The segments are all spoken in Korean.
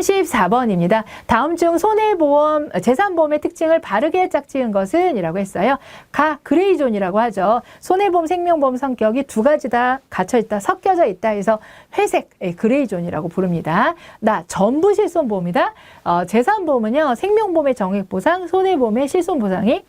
34번입니다. 다음 중 손해보험, 재산보험의 특징을 바르게 짝지은 것은? 이라고 했어요. 가, 그레이존이라고 하죠. 손해보험, 생명보험 성격이 두 가지 다 갇혀있다, 섞여져 있다 해서 회색, 예, 그레이존이라고 부릅니다. 나, 전부 실손보험이다. 어, 재산보험은요, 생명보험의 정액보상, 손해보험의 실손보상이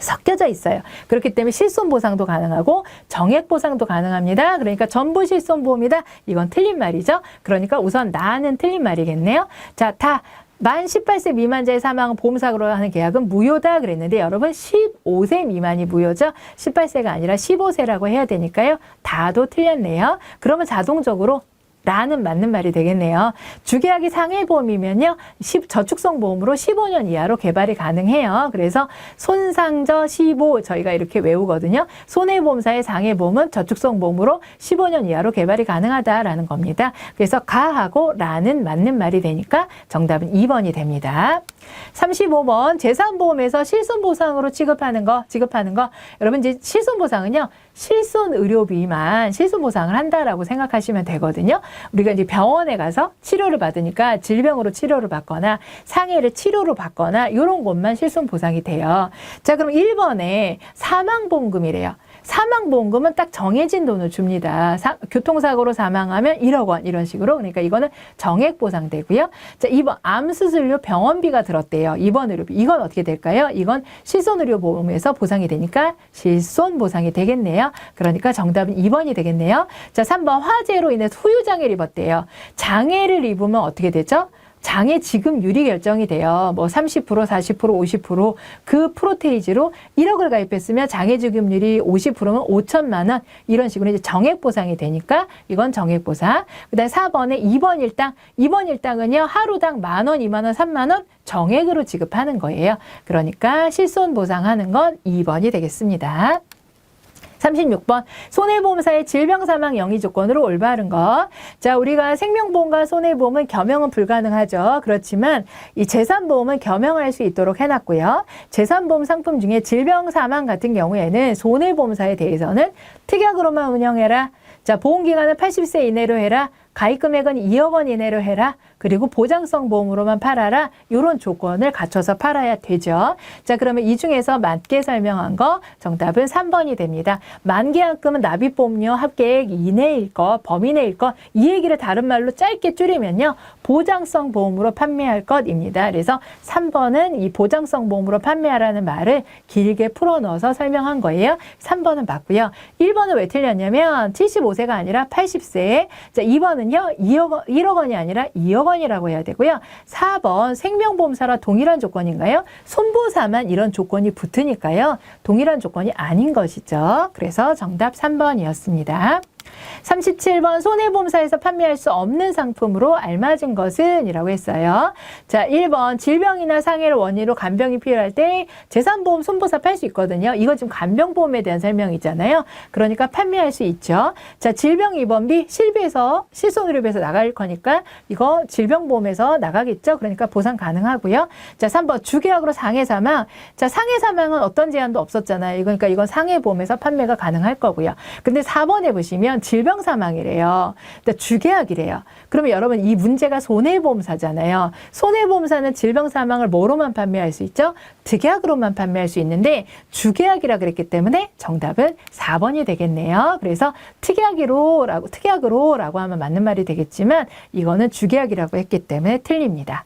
섞여져 있어요. 그렇기 때문에 실손 보상도 가능하고 정액 보상도 가능합니다. 그러니까 전부 실손 보험이다. 이건 틀린 말이죠. 그러니까 우선 나는 틀린 말이겠네요. 자, 다. 만 18세 미만자의 사망은 보험사고로 하는 계약은 무효다 그랬는데 여러분 15세 미만이 무효죠. 18세가 아니라 15세라고 해야 되니까요. 다도 틀렸네요. 그러면 자동적으로 라는 맞는 말이 되겠네요. 주계약이 상해보험이면요. 저축성 보험으로 15년 이하로 개발이 가능해요. 그래서 손상저 15 저희가 이렇게 외우거든요. 손해보험사의 상해보험은 저축성 보험으로 15년 이하로 개발이 가능하다라는 겁니다. 그래서 가하고 라는 맞는 말이 되니까 정답은 2번이 됩니다. 35번 재산보험에서 실손보상으로 취급하는 거, 지급하는 거. 여러분 이제 실손보상은요. 실손 의료비만 실손보상을 한다라고 생각하시면 되거든요. 우리가 이제 병원에 가서 치료를 받으니까 질병으로 치료를 받거나 상해를 치료로 받거나 이런 것만 실손 보상이 돼요. 자, 그럼 1번에 사망보험금이래요. 사망보험금은 딱 정해진 돈을 줍니다. 사, 교통사고로 사망하면 1억 원 이런 식으로 그러니까 이거는 정액 보상되고요. 자 2번 암수술료 병원비가 들었대요. 2번 의료비 이건 어떻게 될까요? 이건 실손의료보험에서 보상이 되니까 실손 보상이 되겠네요. 그러니까 정답은 2번이 되겠네요. 자 3번 화재로 인해서 후유장애를 입었대요. 장애를 입으면 어떻게 되죠? 장애 지급률이 결정이 돼요. 뭐 30%, 40%, 50%그 프로테이지로 1억을 가입했으면 장애 지급률이 50%면 5천만 원 이런 식으로 이제 정액 보상이 되니까 이건 정액 보상. 그다음에 4번에 2번 일당, 2번 일당은요. 하루당 만 원, 2만 원, 3만 원 정액으로 지급하는 거예요. 그러니까 실손 보상하는 건 2번이 되겠습니다. 36번 손해보험사의 질병사망 영위 조건으로 올바른 것. 자, 우리가 생명보험과 손해보험은 겸용은 불가능하죠. 그렇지만 이 재산보험은 겸용할 수 있도록 해놨고요. 재산보험 상품 중에 질병사망 같은 경우에는 손해보험사에 대해서는 특약으로만 운영해라. 자, 보험기간은 80세 이내로 해라. 가입 금액은 2억 원 이내로 해라. 그리고 보장성 보험으로만 팔아라. 이런 조건을 갖춰서 팔아야 되죠. 자, 그러면 이 중에서 맞게 설명한 거 정답은 3번이 됩니다. 만계약금은 납입보험료 합계액 이내일 것, 범위 내일 것, 이 얘기를 다른 말로 짧게 줄이면요. 보장성 보험으로 판매할 것입니다. 그래서 3번은 이 보장성 보험으로 판매하라는 말을 길게 풀어 넣어서 설명한 거예요. 3번은 맞고요. 1번은 왜 틀렸냐면 75세가 아니라 80세. 자, 2번은요. 2억 원, 1억 원이 아니라 2억 원이라고 해야 되고요. 4번 생명보험사라 동일한 조건인가요? 손보사만 이런 조건이 붙으니까요. 동일한 조건이 아닌 것이죠. 그래서 정답 3번이었습니다. 37번 손해보험사에서 판매할 수 없는 상품으로 알맞은 것은? 이라고 했어요. 자, 1번 질병이나 상해를 원인으로 간병이 필요할 때 재산보험 손보사 팔 수 있거든요. 이거 지금 간병보험에 대한 설명이잖아요. 그러니까 판매할 수 있죠. 자, 질병 입원비 실비에서 실손의료비에서 나갈 거니까 이거 질병보험에서 나가겠죠. 그러니까 보상 가능하고요. 자, 3번 주계약으로 상해 사망. 자, 상해 사망은 어떤 제한도 없었잖아요. 그러니까 이건 상해보험에서 판매가 가능할 거고요. 근데 4번에 보시면 질병 사망이래요. 근데 주계약이래요. 그러면 여러분 이 문제가 손해보험사잖아요. 손해보험사는 질병 사망을 뭐로만 판매할 수 있죠? 특약으로만 판매할 수 있는데 주계약이라 그랬기 때문에 정답은 4번이 되겠네요. 그래서 특약으로라고 특약으로라고 하면 맞는 말이 되겠지만 이거는 주계약이라고 했기 때문에 틀립니다.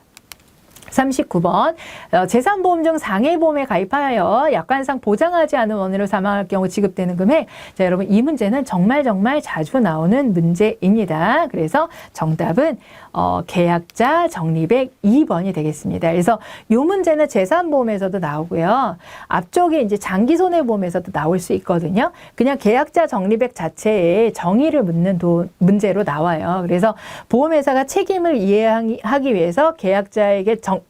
39번 어, 재산보험 중 상해보험에 가입하여 약관상 보장하지 않은 원인으로 사망할 경우 지급되는 금액 자 여러분 이 문제는 정말 정말 자주 나오는 문제입니다. 그래서 정답은 어, 계약자 적립액 2번이 되겠습니다. 그래서 이 문제는 재산보험에서도 나오고요. 앞쪽에 이제 장기손해보험에서도 나올 수 있거든요. 그냥 계약자 적립액 자체에 정의를 묻는 도, 문제로 나와요. 그래서 보험회사가 책임을 이해하기 위해서 계약자에게 정,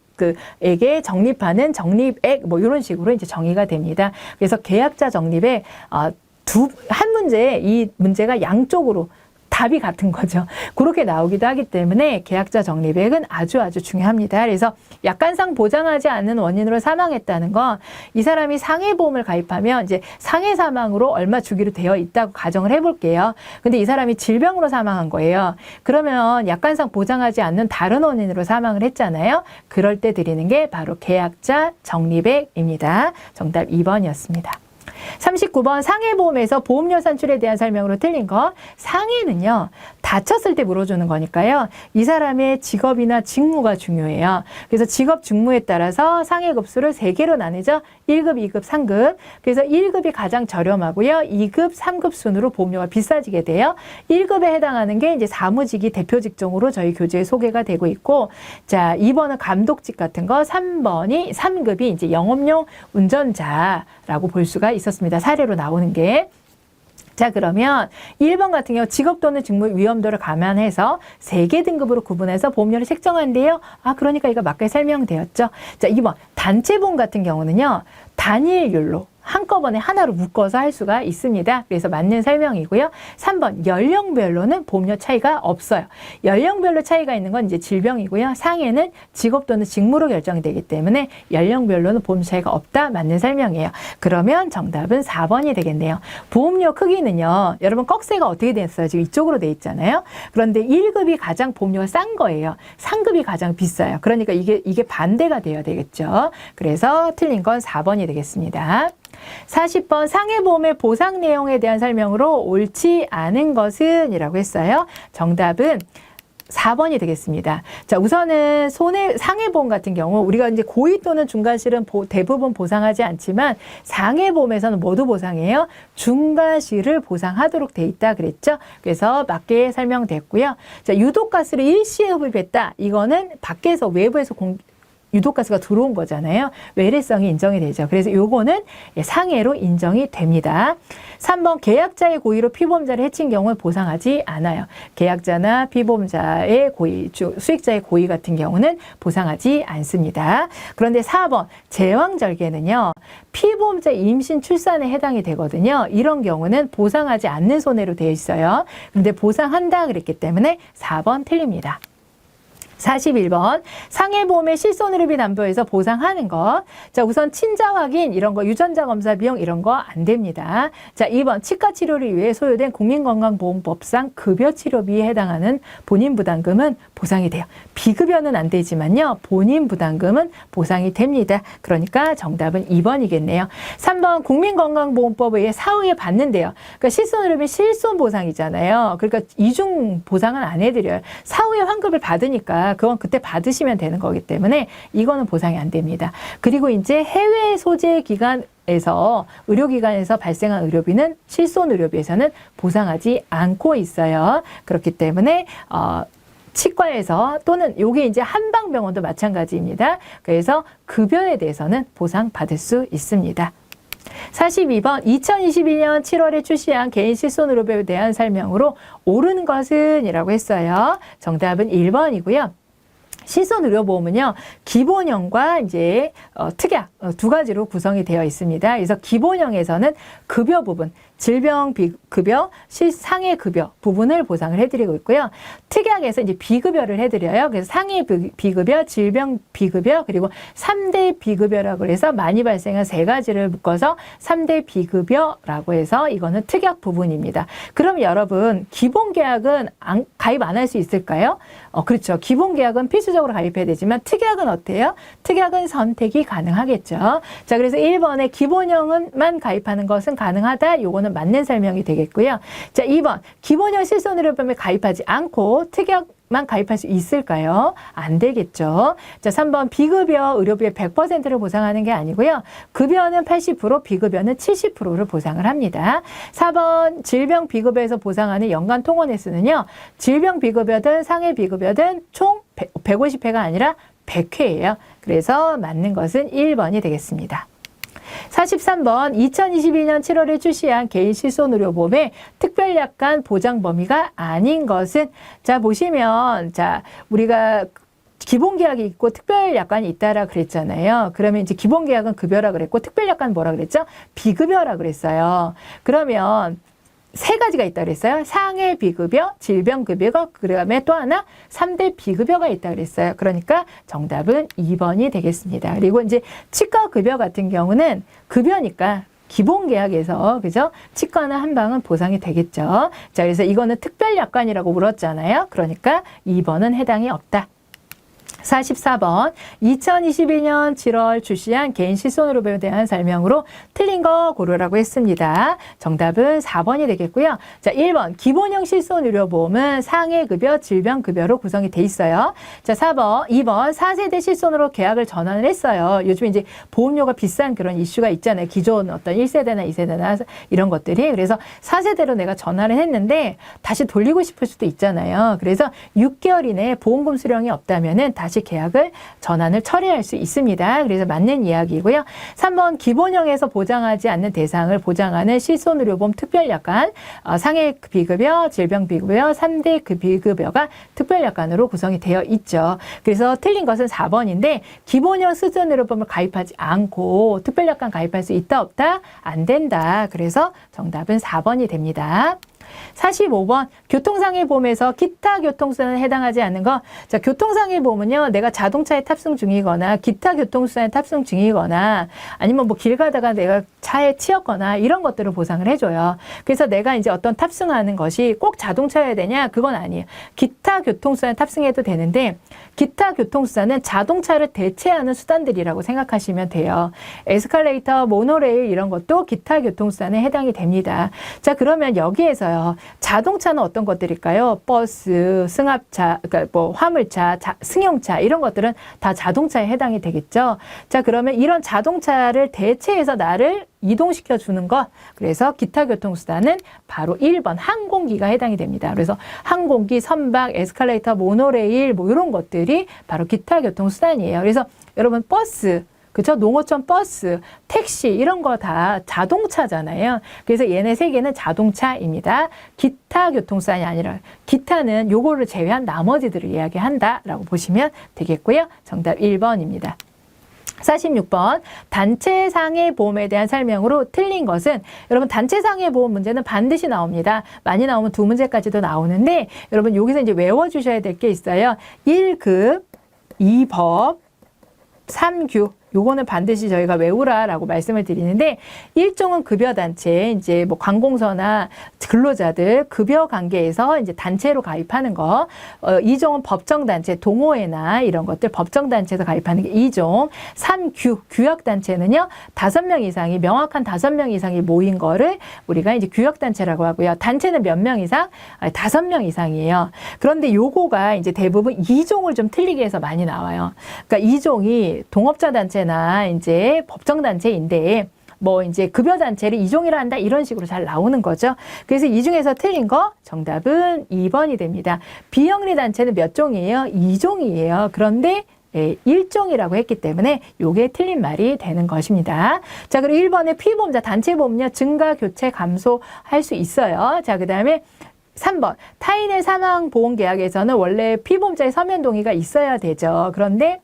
그에게 적립하는 적립액 뭐 이런 식으로 이제 정의가 됩니다. 그래서 계약자 적립에 어, 두한 문제 이 문제가 양쪽으로 답이 같은 거죠. 그렇게 나오기도 하기 때문에 계약자 적립액은 아주 아주 중요합니다. 그래서 약관상 보장하지 않는 원인으로 사망했다는 건 이 사람이 상해보험을 가입하면 이제 상해 사망으로 얼마 주기로 되어 있다고 가정을 해볼게요. 근데 이 사람이 질병으로 사망한 거예요. 그러면 약관상 보장하지 않는 다른 원인으로 사망을 했잖아요. 그럴 때 드리는 게 바로 계약자 적립액입니다. 정답 2번이었습니다. 39번 상해보험에서 보험료 산출에 대한 설명으로 틀린 거. 상해는요, 다쳤을 때 물어주는 거니까요. 이 사람의 직업이나 직무가 중요해요. 그래서 직업 직무에 따라서 상해급수를 세개로 나누죠. 1급, 2급, 3급. 그래서 1급이 가장 저렴하고요. 2급, 3급 순으로 보험료가 비싸지게 돼요. 1급에 해당하는 게 이제 사무직이 대표 직종으로 저희 교재에 소개가 되고 있고, 자, 2번은 감독직 같은 거, 3번이, 3급이 이제 영업용 운전자라고 볼 수가 있었습니다. 사례로 나오는 게. 자, 그러면 1번 같은 경우 직업 또는 직무 위험도를 감안해서 세 개 등급으로 구분해서 보험료를 책정한대요. 아, 그러니까 이거 맞게 설명되었죠. 자, 2번 단체보험 같은 경우는요. 단일율로 한꺼번에 하나로 묶어서 할 수가 있습니다. 그래서 맞는 설명이고요. 3번 연령별로는 보험료 차이가 없어요. 연령별로 차이가 있는 건 이제 질병이고요. 상해는 직업 또는 직무로 결정이 되기 때문에 연령별로는 보험 차이가 없다. 맞는 설명이에요. 그러면 정답은 4번이 되겠네요. 보험료 크기는요. 여러분 꺽쇠가 어떻게 됐어요? 지금 이쪽으로 돼 있잖아요. 그런데 1급이 가장 보험료가 싼 거예요. 3급이 가장 비싸요. 그러니까 이게 이게 반대가 돼야 되겠죠. 그래서 틀린 건 4번이 되겠습니다. 40번 상해보험의 보상 내용에 대한 설명으로 옳지 않은 것은 이라고 했어요. 정답은 4번이 되겠습니다. 자, 우선은 손해, 상해보험 같은 경우, 우리가 이제 고의 또는 중과실은 보, 대부분 보상하지 않지만, 상해보험에서는 모두 보상해요. 중과실을 보상하도록 돼 있다 그랬죠. 그래서 맞게 설명됐고요. 자, 유독 가스를 일시에 흡입했다. 이거는 밖에서, 외부에서 공, 유독가스가 들어온 거잖아요. 외래성이 인정이 되죠. 그래서 요거는 예, 상해로 인정이 됩니다. 3번 계약자의 고의로 피보험자를 해친 경우는 보상하지 않아요. 계약자나 피보험자의 고의, 주- 수익자의 고의 같은 경우는 보상하지 않습니다. 그런데 4번 제왕절개는요. 피보험자 임신 출산에 해당이 되거든요. 이런 경우는 보상하지 않는 손해로 되어 있어요. 근데 보상한다 그랬기 때문에 4번 틀립니다. 41번 상해보험의 실손의료비 담보에서 보상하는 것. 자 우선 친자 확인 이런 거 유전자 검사 비용 이런 거 안 됩니다. 자 2번 치과 치료를 위해 소요된 국민건강보험법상 급여 치료비에 해당하는 본인 부담금은 보상이 돼요. 비급여는 안 되지만요. 본인 부담금은 보상이 됩니다. 그러니까 정답은 2번이겠네요. 3번 국민건강보험법에 의해 사후에 받는데요. 그러니까 실손의료비 실손 보상이잖아요. 그러니까 이중 보상은 안 해드려요. 사후에 환급을 받으니까 그건 그때 받으시면 되는 거기 때문에 이거는 보상이 안 됩니다. 그리고 이제 해외 소재 기관에서 의료기관에서 발생한 의료비는 실손 의료비에서는 보상하지 않고 있어요. 그렇기 때문에 어, 치과에서 또는 요게 이제 한방병원도 마찬가지입니다. 그래서 급여에 대해서는 보상받을 수 있습니다. 42번 2022년 7월에 출시한 개인 실손 의료비에 대한 설명으로 옳은 것은 이라고 했어요. 정답은 1번이고요. 실손 의료보험은요 기본형과 이제 어, 특약 어, 두 가지로 구성이 되어 있습니다. 그래서 기본형에서는 급여 부분, 질병 비급여, 실상해 급여 부분을 보상을 해드리고 있고요. 특약에서 이제 비급여를 해드려요. 그래서 상해 비- 비급여, 질병 비급여 그리고 삼대 비급여라고 해서 많이 발생한 세 가지를 묶어서 삼대 비급여라고 해서 이거는 특약 부분입니다. 그럼 여러분 기본 계약은 안- 가입 안 할 수 있을까요? 어, 그렇죠. 기본 계약은 필수적으로 가입해야 되지만 특약은 어때요? 특약은 선택이 가능하겠죠. 자, 그래서 1번에 기본형만 가입하는 것은 가능하다. 요거는 맞는 설명이 되겠고요. 자, 2번. 기본형 실손의료보험에 가입하지 않고 특약 만 가입할 수 있을까요? 안 되겠죠. 자, 3번 비급여 의료비의 100%를 보상하는 게 아니고요. 급여는 80%, 비급여는 70%를 보상을 합니다. 4번 질병 비급여에서 보상하는 연간 통원 횟수는요. 질병 비급여든 상해 비급여든 총 150회가 아니라 100회예요. 그래서 맞는 것은 1번이 되겠습니다. 43번 2022년 7월에 출시한 개인 실손의료보험의 특별약관 보장 범위가 아닌 것은 자 보시면 자 우리가 기본 계약이 있고 특별 약관이 있다라 그랬잖아요. 그러면 이제 기본 계약은 급여라 그랬고 특별 약관 뭐라 그랬죠? 비급여라 그랬어요. 그러면 세 가지가 있다 그랬어요. 상해 비급여, 질병 급여, 그다음에 또 하나 3대 비급여가 있다 그랬어요. 그러니까 정답은 2번이 되겠습니다. 그리고 이제 치과 급여 같은 경우는 급여니까 기본 계약에서 그죠? 치과나 한방은 보상이 되겠죠. 자, 그래서 이거는 특별 약관이라고 물었잖아요. 그러니까 2번은 해당이 없다. 44번 2022년 7월 출시한 개인 실손의료보험에 대한 설명으로 틀린 거 고르라고 했습니다. 정답은 4번이 되겠고요. 자, 1번 기본형 실손의료보험은 상해급여, 질병급여로 구성이 돼 있어요. 자, 4번, 2번 4세대 실손으로 계약을 전환을 했어요. 요즘 이제 보험료가 비싼 그런 이슈가 있잖아요. 기존 어떤 1세대나 2세대나 이런 것들이. 그래서 4세대로 내가 전환을 했는데 다시 돌리고 싶을 수도 있잖아요. 그래서 6개월 이내에 보험금 수령이 없다면은 다시 계약을 전환을 처리할 수 있습니다. 그래서 맞는 이야기고요. 3번 기본형에서 보장하지 않는 대상을 보장하는 실손의료보험 특별약관 어, 상해 비급여, 질병 비급여, 3대 그 비급여가 특별약관으로 구성이 되어 있죠. 그래서 틀린 것은 4번인데 기본형 실손의료보험을 가입하지 않고 특별약관 가입할 수 있다 없다 안 된다. 그래서 정답은 4번이 됩니다. 45번 교통상해 보험에서 기타 교통수단에 해당하지 않는 거. 자, 교통상해 보험은요. 내가 자동차에 탑승 중이거나 기타 교통수단에 탑승 중이거나 아니면 뭐 길 가다가 내가 차에 치였거나 이런 것들을 보상을 해줘요. 그래서 내가 이제 어떤 탑승하는 것이 꼭 자동차여야 되냐? 그건 아니에요. 기타 교통수단에 탑승해도 되는데 기타 교통수단은 자동차를 대체하는 수단들이라고 생각하시면 돼요. 에스컬레이터, 모노레일 이런 것도 기타 교통수단에 해당이 됩니다. 자, 그러면 여기에서요. 자동차는 어떤 것들일까요? 버스, 승합차, 그러니까 뭐 화물차, 자, 승용차 이런 것들은 다 자동차에 해당이 되겠죠. 자, 그러면 이런 자동차를 대체해서 나를 이동시켜 주는 것. 그래서 기타 교통수단은 바로 1번 항공기가 해당이 됩니다. 그래서 항공기, 선박, 에스컬레이터, 모노레일 뭐 이런 것들이 바로 기타 교통수단이에요. 그래서 여러분 버스 그쵸? 농어촌 버스, 택시 이런 거 다 자동차잖아요. 그래서 얘네 세 개는 자동차입니다. 기타 교통수단이 아니라 기타는 요거를 제외한 나머지들을 이야기한다라고 보시면 되겠고요. 정답 1번입니다. 46번 단체 상해 보험에 대한 설명으로 틀린 것은 여러분 단체 상해 보험 문제는 반드시 나옵니다. 많이 나오면 두 문제까지도 나오는데 여러분 여기서 이제 외워 주셔야 될 게 있어요. 1급, 2법, 3규 요거는 반드시 저희가 외우라라고 말씀을 드리는데 일종은 급여 단체 이제 뭐 관공서나 근로자들 급여 관계에서 이제 단체로 가입하는 거. 어, 이종은 법정 단체 동호회나 이런 것들 법정 단체에서 가입하는 게 이종. 삼규 규약 단체는요 다섯 명 이상이 명확한 다섯 명 이상이 모인 거를 우리가 이제 규약 단체라고 하고요. 단체는 몇 명 이상? 아니, 다섯 명 이상이에요. 그런데 요거가 이제 대부분 이종을 좀 틀리게 해서 많이 나와요. 그러니까 이종이 동업자 단체 단체나 이제 법정 단체인데 뭐 이제 급여 단체를 이종이라 한다 이런 식으로 잘 나오는 거죠. 그래서 이 중에서 틀린 거 정답은 2번이 됩니다. 비영리 단체는 몇 종이에요? 2종이에요. 그런데 예, 1종이라고 했기 때문에 요게 틀린 말이 되는 것입니다. 자, 그리고 1번에 피보험자 단체 보험료 증가, 교체, 감소할 수 있어요. 자, 그 다음에 3번 타인의 사망 보험 계약에서는 원래 피보험자의 서면 동의가 있어야 되죠. 그런데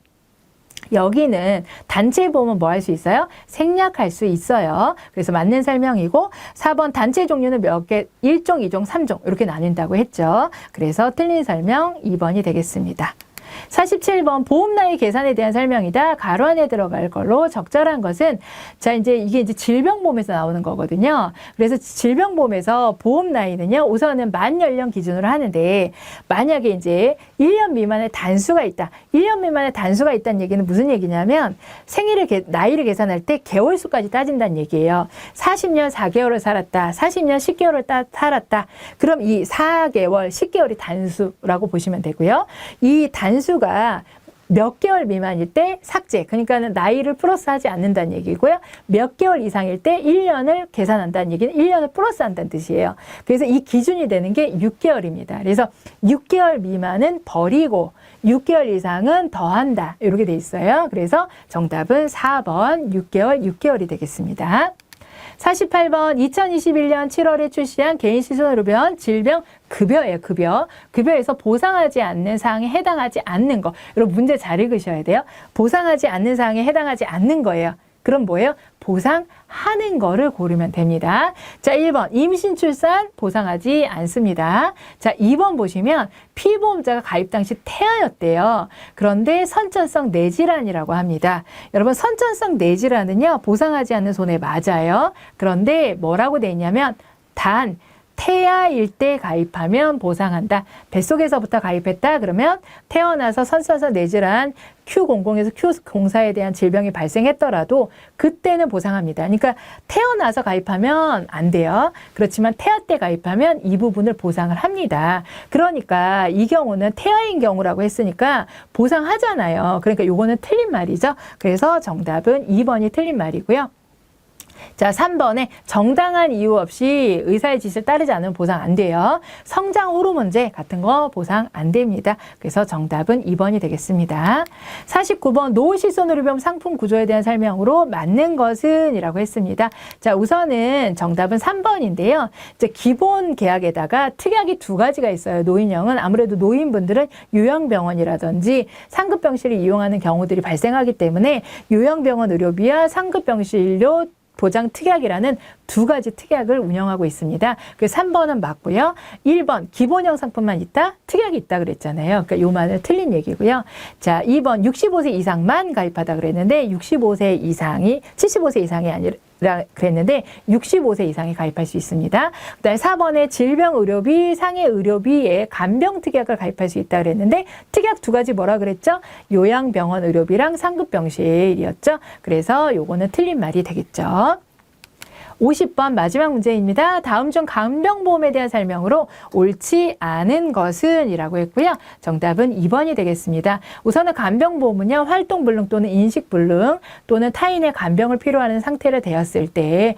여기는 단체 보험은 뭐 할 수 있어요? 생략할 수 있어요. 그래서 맞는 설명이고 4번 단체 종류는 몇 개? 1종, 2종, 3종 이렇게 나뉜다고 했죠. 그래서 틀린 설명 2번이 되겠습니다. 47번 보험 나이 계산에 대한 설명이다. 가로 안에 들어갈 걸로 적절한 것은 자 이제 이게 이제 질병보험에서 나오는 거거든요. 그래서 질병보험에서 보험 나이는요. 우선은 만 연령 기준으로 하는데 만약에 이제 1년 미만의 단수가 있다. 1년 미만의 단수가 있다는 얘기는 무슨 얘기냐면 생일을 나이를 계산할 때 개월 수까지 따진다는 얘기예요. 40년 4개월을 살았다. 40년 10개월을 따, 살았다. 그럼 이 4개월 10개월이 단수라고 보시면 되고요. 이 단수 수가 몇 개월 미만일 때 삭제. 그러니까는 나이를 플러스 하지 않는다는 얘기고요. 몇 개월 이상일 때 1년을 계산한다는 얘기는 1년을 플러스 한다는 뜻이에요. 그래서 이 기준이 되는 게 6개월입니다. 그래서 6개월 미만은 버리고 6개월 이상은 더한다. 이렇게 돼 있어요. 그래서 정답은 4번 6개월, 6개월이 되겠습니다. 48번 2021년 7월에 출시한 개인 시선의료병 질병 급여예요, 급여. 급여에서 보상하지 않는 사항에 해당하지 않는 거. 여러분 문제 잘 읽으셔야 돼요. 보상하지 않는 사항에 해당하지 않는 거예요. 그럼 뭐예요? 보상하는 거를 고르면 됩니다. 자, 1번 임신 출산 보상하지 않습니다. 자, 2번 보시면 피보험자가 가입 당시 태아였대요. 그런데 선천성 뇌질환이라고 합니다. 여러분 선천성 뇌질환은요 보상하지 않는 손해 맞아요. 그런데 뭐라고 돼 있냐면 단 태아일 때 가입하면 보상한다. 뱃속에서부터 가입했다. 그러면 태어나서 선천성 뇌질환 Q00에서 Q04에 대한 질병이 발생했더라도 그때는 보상합니다. 그러니까 태어나서 가입하면 안 돼요. 그렇지만 태아 때 가입하면 이 부분을 보상을 합니다. 그러니까 이 경우는 태아인 경우라고 했으니까 보상하잖아요. 그러니까 요거는 틀린 말이죠. 그래서 정답은 2번이 틀린 말이고요. 자, 3번에 정당한 이유 없이 의사의 지시를 따르지 않으면 보상 안 돼요. 성장 호르몬제 같은 거 보상 안 됩니다. 그래서 정답은 2번이 되겠습니다. 49번 노실손의료병 상품 구조에 대한 설명으로 맞는 것은 이라고 했습니다. 자, 우선은 정답은 3번인데요. 이제 기본 계약에다가 특약이 두 가지가 있어요. 노인형은 아무래도 노인분들은 요양병원이라든지 상급병실을 이용하는 경우들이 발생하기 때문에 요양병원 의료비와 상급병실료 보장 특약이라는 두 가지 특약을 운영하고 있습니다. 그래서 3번은 맞고요. 1번 기본형 상품만 있다? 특약이 있다 그랬잖아요. 그러니까 요 말은 틀린 얘기고요. 자, 2번 65세 이상만 가입하다 그랬는데 65세 이상이 75세 이상이 아니라 그랬는데 65세 이상이 가입할 수 있습니다. 그다음에 4번에 질병 의료비, 상해 의료비에 간병 특약을 가입할 수 있다 그랬는데 특약 두 가지 뭐라 그랬죠? 요양병원 의료비랑 상급병실이었죠. 그래서 요거는 틀린 말이 되겠죠. 50번 마지막 문제입니다. 다음 중 간병보험에 대한 설명으로 옳지 않은 것은 이라고 했고요. 정답은 2번이 되겠습니다. 우선은 간병보험은요. 활동불능 또는 인식불능 또는 타인의 간병을 필요하는 상태를 되었을 때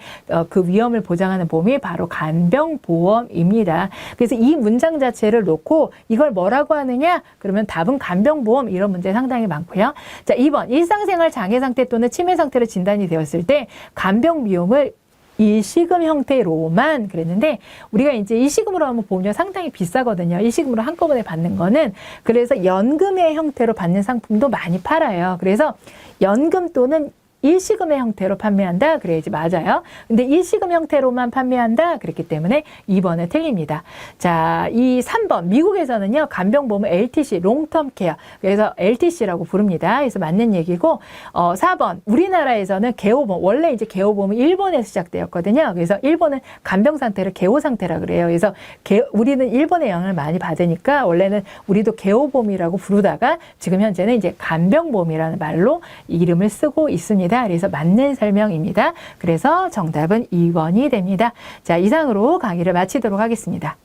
그 위험을 보장하는 보험이 바로 간병보험입니다. 그래서 이 문장 자체를 놓고 이걸 뭐라고 하느냐? 그러면 답은 간병보험 이런 문제 상당히 많고요. 자, 2번 일상생활 장애 상태 또는 치매 상태로 진단이 되었을 때 간병 비용을 일시금 형태로만 그랬는데 우리가 이제 일시금으로 하면 보험료 상당히 비싸거든요. 일시금으로 한꺼번에 받는 거는 그래서 연금의 형태로 받는 상품도 많이 팔아요. 그래서 연금 또는 일시금의 형태로 판매한다? 그래야지 맞아요. 근데 일시금 형태로만 판매한다? 그랬기 때문에 2번은 틀립니다. 자, 이 3번. 미국에서는요, 간병보험은 LTC, 롱텀 케어. 그래서 LTC라고 부릅니다. 그래서 맞는 얘기고, 어, 4번. 우리나라에서는 개호보험. 원래 이제 개호보험은 일본에서 시작되었거든요. 그래서 일본은 간병 상태를 개호 상태라 그래요. 그래서 개, 우리는 일본의 영향을 많이 받으니까 원래는 우리도 개호보험이라고 부르다가 지금 현재는 이제 간병보험이라는 말로 이름을 쓰고 있습니다. 그래서 맞는 설명입니다. 그래서 정답은 2번이 됩니다. 자, 이상으로 강의를 마치도록 하겠습니다.